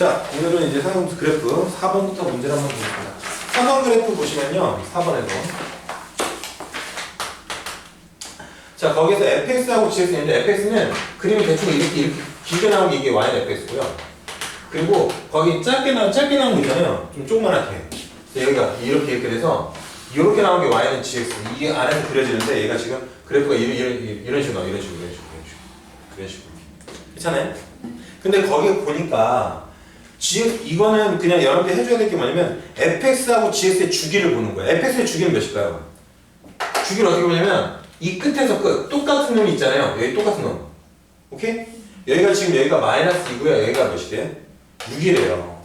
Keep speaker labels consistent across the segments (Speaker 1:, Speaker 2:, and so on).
Speaker 1: 자, 오늘은 이제 상용수 그래프 4번부터 문제를 한번 보겠습니다. 4번 그래프 보시면요. 4번에도. 자, 거기서 fx하고 gx 있는데 fx는 그림이 대충 이렇게, 이렇게 길게 나온 게 이게 y fx고요. 그리고 거기 짧게 나온, 짧게 나온 거 있잖아요. 좀 조그만하게. 여기가 이렇게 이렇게 돼서 이렇게 나온 게 y는 gx. 이게 안에서 그려지는데 얘가 지금 그래프가 이런, 이런, 이런 식으로 나와. 이런 식으로, 이런 식으로, 이런 식으로. 이런 식으로. 괜찮아요? 근데 거기 보니까 G, 이거는 그냥 여러분들 해줘야 될 게 뭐냐면 fx하고 gx의 주기를 보는 거예요. fx의 주기는 몇일까요? 주기를 어떻게 보냐면 이 끝에서 끝 똑같은 놈이 있잖아요. 여기 똑같은 놈. 오케이? 여기가 지금 여기가 마이너스 2고요. 여기가 몇이래요? 6이래요.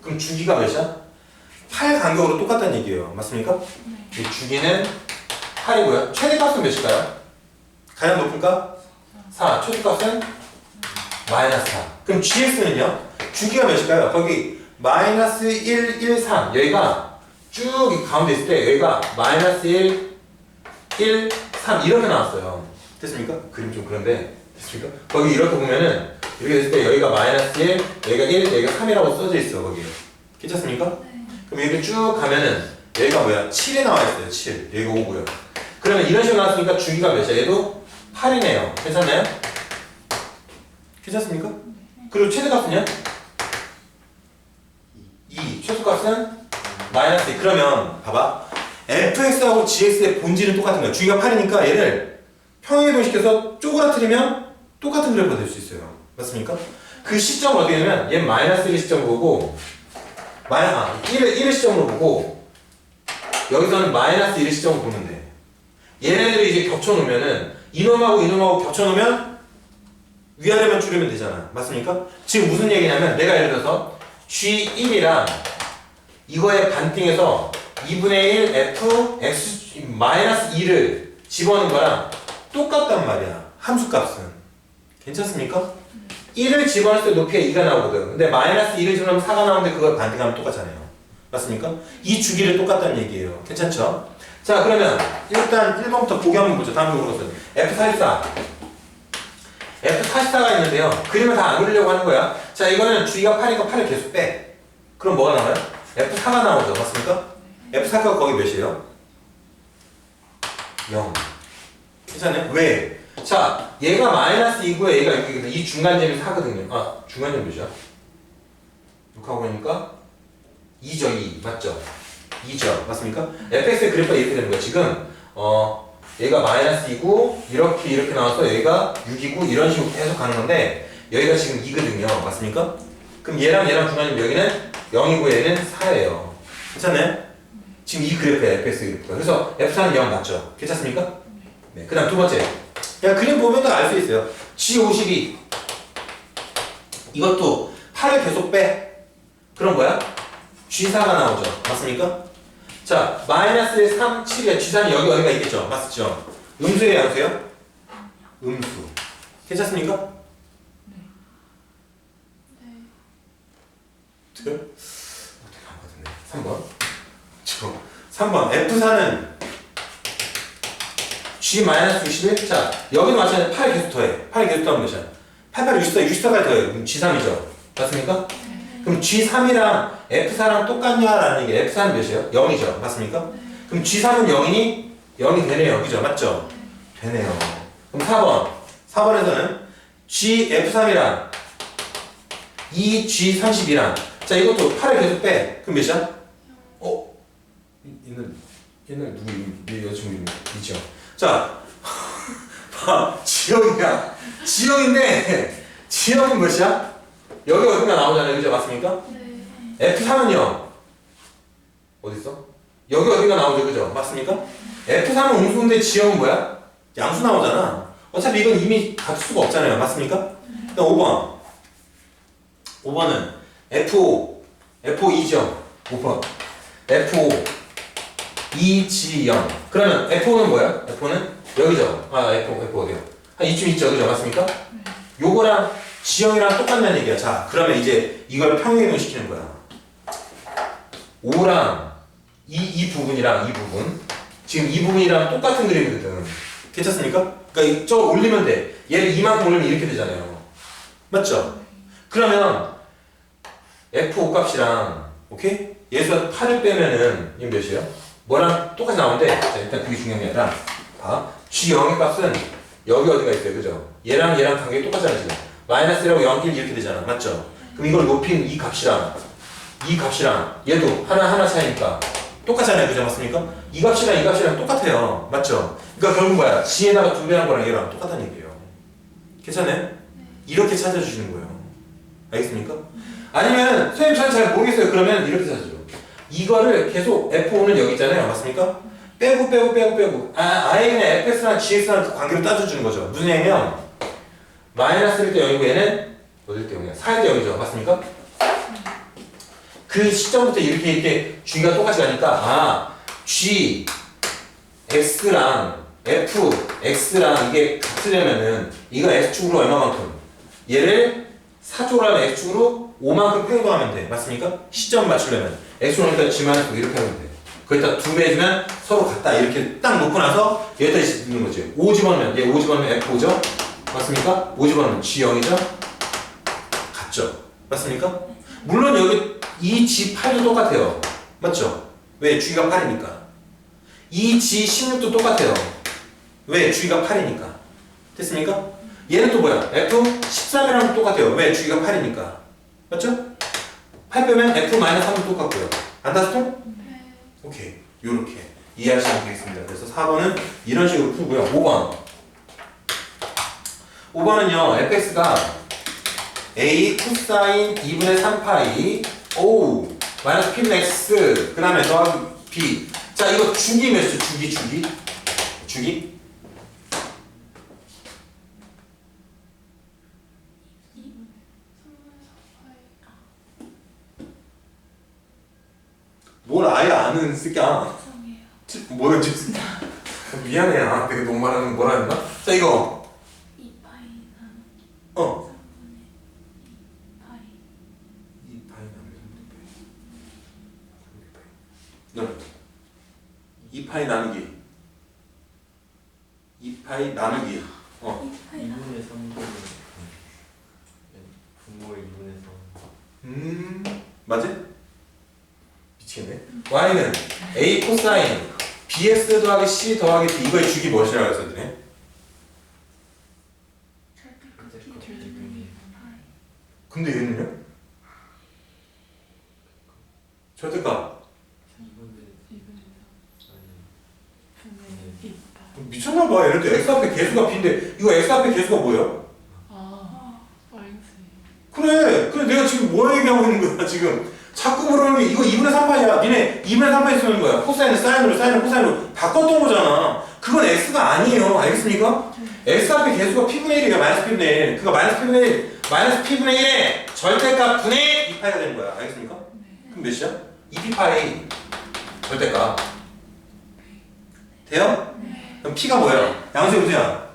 Speaker 1: 그럼 주기가 몇이야? 8 간격으로 똑같다는 얘기예요. 맞습니까? 이 주기는 8이고요. 최대값은 몇일까요? 가장 높을까? 4. 최대값은 마이너스 4. 그럼 GX는요? 주기가 몇일까요? 거기 마이너스 1, 1, 3. 여기가 쭉이 가운데 있을 때 여기가 마이너스 1, 1, 3 이렇게 나왔어요. 됐습니까? 그림 좀 그런데 됐습니까? 거기 이렇게 보면은 이렇게 됐을 때 여기가 마이너스 1, 여기가 1, 여기가 3이라고 써져 있어 거기. 괜찮습니까? 그럼 이렇게 쭉 가면은 여기가 뭐야? 7에 나와 있어요. 7. 여기가 5고요. 그러면 이런 식으로 나왔으니까 주기가 몇이야? 얘도 8이네요. 괜찮나요? 괜찮습니까? 그리고 최대값은요? 2. 최소값은 마이너스 2. 그러면 봐봐. fx하고 gx의 본질은 똑같은 거야. 주기가 8이니까 얘를 평행이동시켜서 쪼그라뜨리면 똑같은 그래프가 될 수 있어요. 맞습니까? 그 시점을 어떻게 하냐면 얘 마이너스 1의 시점을 보고 마이, 아, 1의, 1의 시점으로 보고 여기서는 마이너스 1의 시점을 보면 돼. 얘네들이 이제 겹쳐놓으면은 이놈하고 이놈하고 겹쳐놓으면 위아래만 줄이면 되잖아. 맞습니까? 지금 무슨 얘기냐면 내가 예를 들어서 G1이랑 이거의 반띵해서 2분의 1 F X 마이너스 2를 집어넣은 거랑 똑같단 말이야. 함수 값은. 괜찮습니까? 1을 집어넣을 때 높이가 2가 나오거든. 근데 마이너스 2를 집어넣으면 4가 나오는데 그걸 반띵하면 똑같잖아요. 맞습니까? 이 주기를 똑같다는 얘기예요. 괜찮죠? 자 그러면 일단 1번부터 보기 한번 보죠. 다음 으로서 F44 F44가 있는데요. 그림을 다 안 그리려고 하는 거야. 자, 이거는 주기가 8이니까 8을 계속 빼. 그럼 뭐가 나와요? F4가 나오죠. 맞습니까? F4가 거기 몇이에요? 0. 괜찮아요? 왜? 자, 얘가 마이너스 2고요. 얘가 6이거든. 이 중간점이 4거든요. 아, 중간점 몇이야? 6하고 보니까 2죠, 2. 맞죠? 2죠. 맞습니까? fx의 그래프가 이렇게 되는 거야. 지금, 어, 얘가 마이너스 2고 이렇게 이렇게 나와서 여기가 6이고 이런 식으로 계속 가는 건데 여기가 지금 2거든요. 맞습니까? 그럼 얘랑 얘랑 중간이면 여기는 0이고 얘는 4예요. 괜찮나요? 지금 이 그래프야 fx 그래프가. 그래서 f4는 0 맞죠? 괜찮습니까? 네. 그 다음 두 번째. 그냥 그림 보면 알수 있어요. G52 이것도 8을 계속 빼. 그럼 뭐야? G4가 나오죠. 맞습니까? 자, 마이너스 1, 3, 7이야. G3이 여기 어디가 있겠죠? 맞죠? 음수예요, 양수예요? 음수. 괜찮습니까? 네. 어떻게 안 거든요 3번. 저 3번. F4는 G 마이너스 61. 자, 여기도 마찬가지로 8 계속 더해. 8 계속 더하면 몇이야? 8, 8, 64, 64까지 더해. 그럼 G3이죠. 맞습니까? 그럼 G3이랑 F4랑 똑같냐라는 얘기. F4는 몇이에요? 0이죠. 맞습니까? 그럼 G3은 0이니 0이 되네요. 그죠? 맞죠? 되네요. 그럼 4번. 4번에서는 G F3이랑 2G 32랑 자 이것도 8을 계속 빼. 그럼 몇이야? 어? 이- 얘는 얘는 누구? 얘 여자친구 있죠? 자, 봐 지영이야. 지영인데 지영은 몇이야? 여기 어딘가 나오잖아요. 그죠? 맞습니까? F3은요? 어디 있어? 여기 어딘가 나오죠. 그죠? 맞습니까? F3은 음수인데 지형은 뭐야? 양수 나오잖아. 어차피 이건 이미 갖출 수가 없잖아요. 맞습니까? 그다음 5번. 5번은 F5. F5이죠. 5번. F5. 2G0. 그러면 F5는 뭐야? F5는 여기죠. 아, F5, F5 어디요? 한 이쯤 있죠. 그죠? 맞습니까? 요거랑 지형이랑 똑같다는 얘기야. 자, 그러면 이제 이걸 평행이동 시키는 거야. 5랑 이, 이 부분이랑 이 부분. 지금 이 부분이랑 똑같은 그림이거든. 괜찮습니까? 그러니까 이- 저 올리면 돼. 얘를 이만큼 올리면 이렇게 되잖아요. 맞죠? 그러면 F5 값이랑 오케이? 얘에서 8을 빼면은 이게 몇이에요? 뭐랑 똑같이 나오는데 자, 일단 그게 중요한 게 아니라 봐 G0의 값은 여기 어디가 있어요 그죠? 얘랑 얘랑 관계 똑같잖아 지금 마이너스 1하고 0, 1 이렇게 되잖아 맞죠? 그럼 이걸 높인 이 값이랑 이 값이랑 얘도 하나 하나 차이니까 똑같잖아요 그죠 맞습니까? 이 값이랑 이 값이랑 똑같아요 맞죠? 그러니까 결국 뭐야 G에다가 두 배 한 거랑 얘랑 똑같다는 얘기예요 괜찮아요? 이렇게 찾아주시는 거예요 알겠습니까? 아니면 선생님 저는 잘 모르겠어요. 그러면 이렇게 찾아줘. 이거를 계속 F5는 여기 있잖아요. 맞습니까? 빼고 빼고 빼고 빼고 아, 아예 그냥 FS랑 GX랑 그 관계로 따져주는 거죠. 무슨 얘기냐면 마이너스일 때 0이고 얘는 어딜 때 0이야? 4일 때 0이죠. 맞습니까? 그 시점부터 이렇게 이렇게 G가 똑같이 가니까 아 G X랑 F X랑 이게 같으려면은 이거 X축으로 얼마만큼 얘를 4쪽으로 하면 X축으로 5만큼 횡도하면 돼. 맞습니까? 시점 맞추려면. X축으로 하니까 G만큼 이렇게 하면 돼. 거기다 두배 해주면 서로 같다. 이렇게 딱 놓고 나서 여기다 넣는 거지. 5 집어넣으면, 얘 5 집어넣으면 F5죠? 맞습니까? 5 집어넣으면 G0이죠? 같죠? 맞습니까? 물론 여기 이 G8도 똑같아요. 맞죠? 왜? G가 8이니까. 이 G16도 똑같아요. 왜? G가 8이니까. 됐습니까? 얘는 또 뭐야? F13이랑 똑같아요. 왜? G가 8이니까. 맞죠? 8 빼면 F-3도 똑같고요. 안 닿았어?
Speaker 2: 네.
Speaker 1: 오케이. 요렇게 이해하시면 되겠습니다. 그래서 4번은 이런 식으로 풀고요. 5번. 5번은요. fx가 a 코사인 2분의 3파이 오 마이너스 p x 그 다음에 더하기 b 자 이거 주기 몇이죠? 주기 주기 주기 뭘 아예 아는 새끼야.
Speaker 2: 죄송해요.
Speaker 1: 지- 뭐야 지금 미안해. 아 내가 너무 말하는 뭐라 했나? 자 이거.
Speaker 2: 이 파이
Speaker 1: 어
Speaker 2: 3분의 파이.
Speaker 1: 2파이 나누기 3파이 너는 2파이 나누기 2파이 나누기 어
Speaker 2: 이 파이 나
Speaker 3: 2분의 3분의 분모의 2분의 3
Speaker 1: 음, 맞지? 미치겠 네. y는 a 코사인 bx 더하기 c 더하기 b 이거의 주기 무엇이라고
Speaker 2: 파이.
Speaker 1: 근데 얘는요? 절대값
Speaker 3: 2분의 아니
Speaker 1: 미쳤나봐. 얘네들 x 앞에 개수가 b인데 이거 x 앞에 개수가 뭐예요?
Speaker 2: 아.
Speaker 1: 그래. 그래 내가 지금 뭐 얘기하고 있는 거야 지금. 자꾸 게 이거 2분의 3파이야. 니네 2분의 3파이 쓰는 거야. 코사인을 사인으로 사인을 코사인으로 바꿨던 거잖아. 그건 x가 아니에요. 알겠습니까? x 앞에 개수가 p분의 1이에요. 마이너스 p분의 1. 그거 마이너스 p분의 1. 마이너스 p분의 1의 절대값 분의 2파이가 되는 거야. 알겠습니까? 그럼 몇이야? 2p파이 절대값. 돼요? 그럼 p가 뭐예요? 양수의 무수야?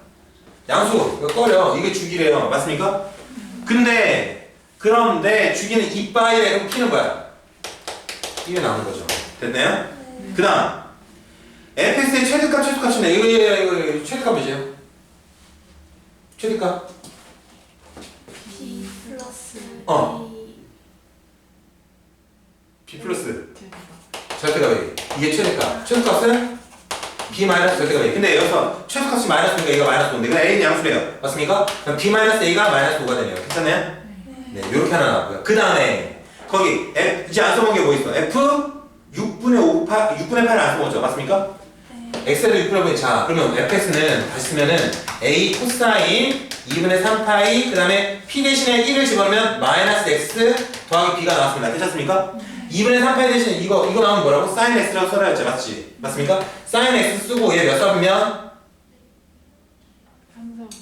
Speaker 1: 양수. 이거 꺼려. 이게 주기래요. 맞습니까? 근데 내 주기는 2파이래. 그럼 p는 뭐야? 1이 나오는 거죠. 됐나요? 그 다음 fx의 최대값 최소값이네 이거 이거 이거, 이거 최대값 몇이에요? 최대값
Speaker 2: p 플러스
Speaker 1: 어. b 플러스 절대값이 이게 최대값 최소값은 b 마이너스 절대값이 근데 여기서 최소값이 마이너스니까 이거 마이너스 5인데 그냥 a는 양수래요 맞습니까? 그럼 b 마이너스 a가 마이너스 5가 되네요 괜찮나요? 네 이렇게 하나 나왔고요 그 다음에 거기 F, 이제 안 써본 게 뭐 있어? f 6분의 5 8, 6분의 8을 안 써보죠 맞습니까?
Speaker 2: 네.
Speaker 1: x에도 6분의 5이 자 그러면 fx는 다시 쓰면은 a 코사인 2분의 3파이 그 다음에 p 대신에 1을 집어넣으면 마이너스 x 더하기 b가 나왔습니다 괜찮습니까? 2분의 3파이 대신에 이거 이거 나오면 뭐라고? 사인 x라고 써야 했죠 맞지? 맞습니까? 사인 x 쓰고 얘몇 삽이면?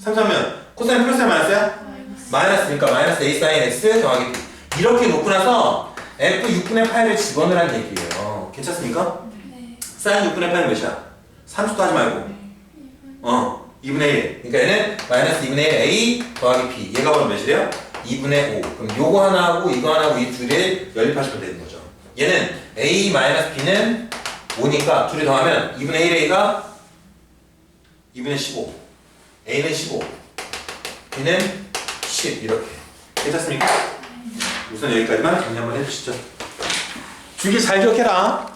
Speaker 1: 3삽이면 코사인 플러스야 마이너스야?
Speaker 2: 마이너스.
Speaker 1: 마이너스니까 마이너스 a 사인 x 더하기 b 이렇게 놓고 나서 f 6분의 8을 집어넣으라는 얘기예요 괜찮습니까?
Speaker 2: 네.
Speaker 1: 사인 6분의 8은 몇이야? 30도 하지 말고 어 2분의 1 그러니까 얘는 마이너스 2분의 1 a 더하기 b 얘가 그럼 몇이래요? 2분의 5 그럼 요거 하나 하고 이거 하나 하고 이 둘을 연립하시면 되는 거죠 얘는 a 마이너스 b는 5니까 둘이 더하면 2분의 1a가 2분의 15 a는 15 b는 10 이렇게 괜찮습니까? 우선 여기까지만 정리 한번 해주시죠. 주기 잘 기억해라.